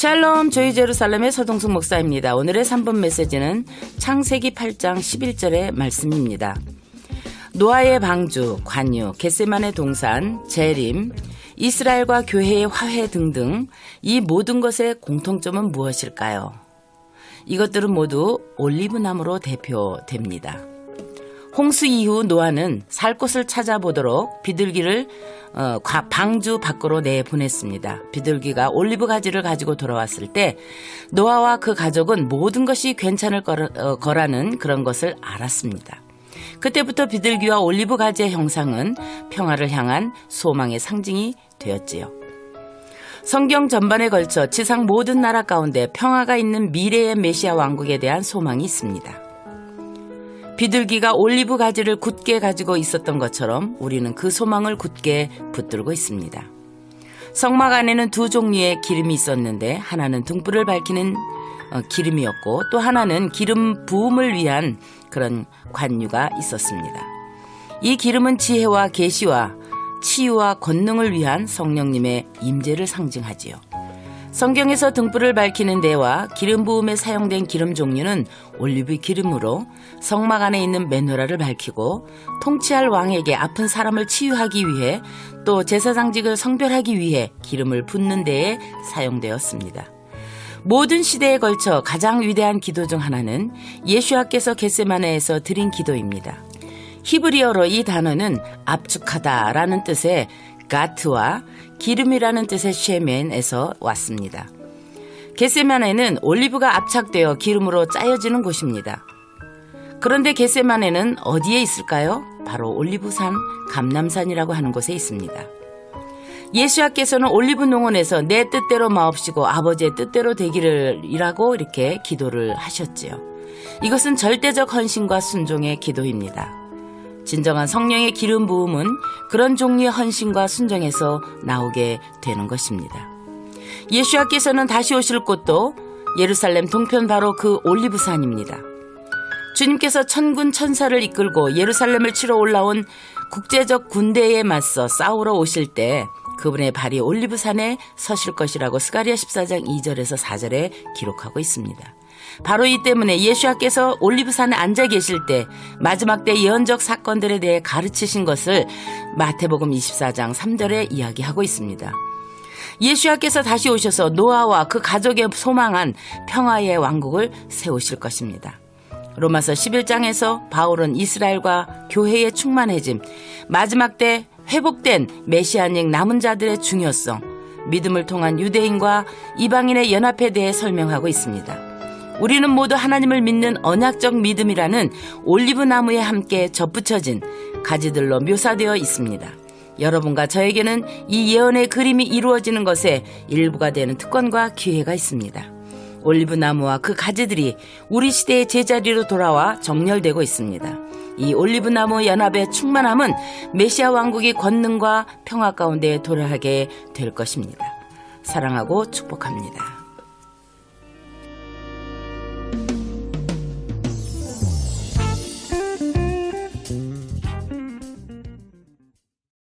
샬롬 저희 제루살렘의 서동숙 목사입니다. 오늘의 3번 메시지는 창세기 8장 11절의 말씀입니다. 노아의 방주, 관유, 겟세만의 동산, 재림, 이스라엘과 교회의 화해 등등 이 모든 것의 공통점은 무엇일까요? 이것들은 모두 올리브나무로 대표됩니다. 홍수 이후 노아는 살 곳을 찾아보도록 비둘기를 어, 과- 방주 밖으로 내보냈습니다. 비둘기가 올리브 가지를 가지고 돌아왔을 때 노아와 그 가족은 모든 것이 괜찮을 거라, 어, 거라 는 그런 것을 알았습니다. 그때부터 비둘기와 올리브 가지의 형상은 평화를 향한 소망의 상징이 되었지요. 성경 전반에 걸쳐 지상 모든 나라 가운데 평화가 있는 미래의 메시아 왕국에 대한 소망이 있습니다. 비둘기가 올리브 가지를 굳게 가지고 있었던 것처럼 우리는 그 소망을 굳게 붙들고 있습니다. 성막 안에는 두 종류의 기름이 있었는데 하나는 등불을 밝히는 어, 기름이었고 또 하나는 기름 부음을 위한 그런 관유가 있었습니다. 이 기름은 지혜와 계시와 치유와 권능을 위한 성령님의 임재를 상징하지요. 성경에서 등불을 밝히는 데와 기름 부음에 사용된 기름 종류는 올리브 기름으로 성막 안에 있는 메노라를 밝히고 통치할 왕에게 아픈 사람을 치유하기 위해 또 제사장직을 성별하기 위해 기름을 붓는 데에 사용되었습니다. 모든 시대에 걸쳐 가장 위대한 기도 중 하나는 예수와께서 겟세마네에서 드린 기도입니다. 히브리어로 이 단어는 압축하다라는 뜻의 가트와 기름이라는 뜻의 쉐멘에서 왔습니다. 겟세만에는 올리브가 압착되어 기름으로 짜여지는 곳입니다. 그런데 겟세만에는 어디에 있을까요? 바로 올리브산, 감남산이라고 하는 곳에 있습니다. 예수와께서는 올리브 농원에서 내 뜻대로 마옵시고 아버지의 뜻대로 되기를 이라고 이렇게 기도를 하셨지요. 이것은 절대적 헌신과 순종의 기도입니다. 진정한 성령의 기름 부음은 그런 종류의 헌신과 순종에서 나오게 되는 것입니다. 예수와께서는 다시 오실 곳도 예루살렘 동편 바로 그 올리브산입니다. 주님께서 천군 천사를 이끌고 예루살렘을 치러 올라온 국제적 군대에 맞서 싸우러 오실 때 그분의 발이 올리브산에 서실 것이라고 스가리아 14장 2절에서 4절에 기록하고 있습니다. 바로 이 때문에 예수와께서 올리브산에 앉아 계실 때 마지막 때 예언적 사건들에 대해 가르치신 것을 마태복음 24장 3절에 이야기하고 있습니다. 예수와께서 다시 오셔서 노아와 그 가족의 소망한 평화의 왕국을 세우실 것입니다. 로마서 11장에서 바울은 이스라엘과 교회의 충만해짐, 마지막 때 회복된 메시아닉 남은 자들의 중요성, 믿음을 통한 유대인과 이방인의 연합에 대해 설명하고 있습니다. 우리는 모두 하나님을 믿는 언약적 믿음이라는 올리브 나무에 함께 접붙여진 가지들로 묘사되어 있습니다. 여러분과 저에게는 이 예언의 그림이 이루어지는 것에 일부가 되는 특권과 기회가 있습니다. 올리브 나무와 그 가지들이 우리 시대의 제자리로 돌아와 정렬되고 있습니다. 이 올리브 나무 연합의 충만함은 메시아 왕국의 권능과 평화 가운데 도래하게 될 것입니다. 사랑하고 축복합니다.